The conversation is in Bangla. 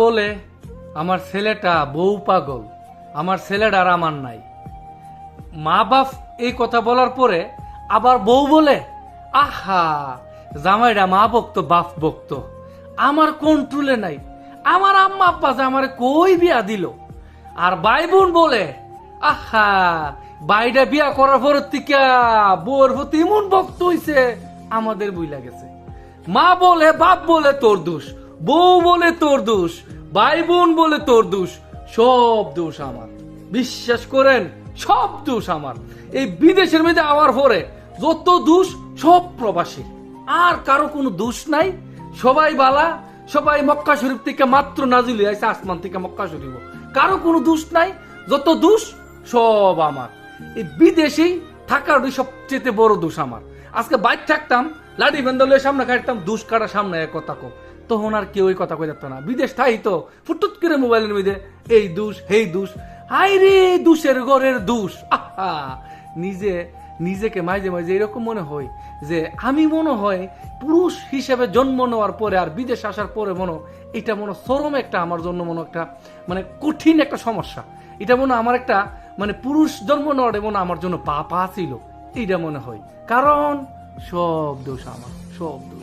বলে, আমার ছেলেটা বউ পাগল, আমার ছেলেটা আর আমার নাই। মা বাপ এই কথা বলার পরে আবার বউ বলে, আহা, জামাইরা মা বকতো বাপ বকতো আমার কন্ট্রোলে নাই, আমার আম্মা আব্বা যে আমার কই বিয়া দিল? আর ভাই বোন বলে, আহা বাইটা বিয়া করার পর থেকে বউর প্রতি এমন ভক্ত হইছে, আমাদের বই লাগেছে মা বলে, বাপ বলে তোর দোষ বউ বলে তোর দোষ, ভাই বোন বলে তোর দোষ, সব দোষ আমার। বিশ্বাস করেন, সব দোষ আমার। এই বিদেশের মধ্যে আওয়ার পরে যত দোষ, সব প্রবাসী। আর কারও কোনো দোষ নাই। সবাই বালা, সবাই মক্কা শরীফ থেকে মাত্র নাজিল আছে আসমান থেকে মক্কা শরীফ। কারও কোনো দোষ নাই। যত দোষ, সব আমার। এই বিদেশেই থাকার সবচেয়ে বড় দোষ আমার। আজকে বাইক থাকতাম লাঠি বেন্দলের সামনে কাটতাম, দুষ কাটা সামনে এক কথা কো তখন আর কেউ ওই কথা কই যেত না। বিদেশ থাই তো, ফুটুত করে মোবাইলের মধ্যে, এই দুষ, হেই দুষ হাই রে দুষের ঘরের দুষ। আহা, নিজে, নিজেকে মাঝে মাঝে এরকম মনে হয় যে আমি মনে হয় পুরুষ হিসেবে জন্ম নেওয়ার পরে আর বিদেশ আসার পরে মনে, এটা মনে চরম একটা আমার জন্য মনে একটা মানে কঠিন একটা সমস্যা। এটা মনে আমার একটা মানে পুরুষ জন্ম নেওয়ার মনে আমার জন্য পাপা ছিল। এইটা মনে হয়। কারণ সব দোষ আমার, সব দোষ।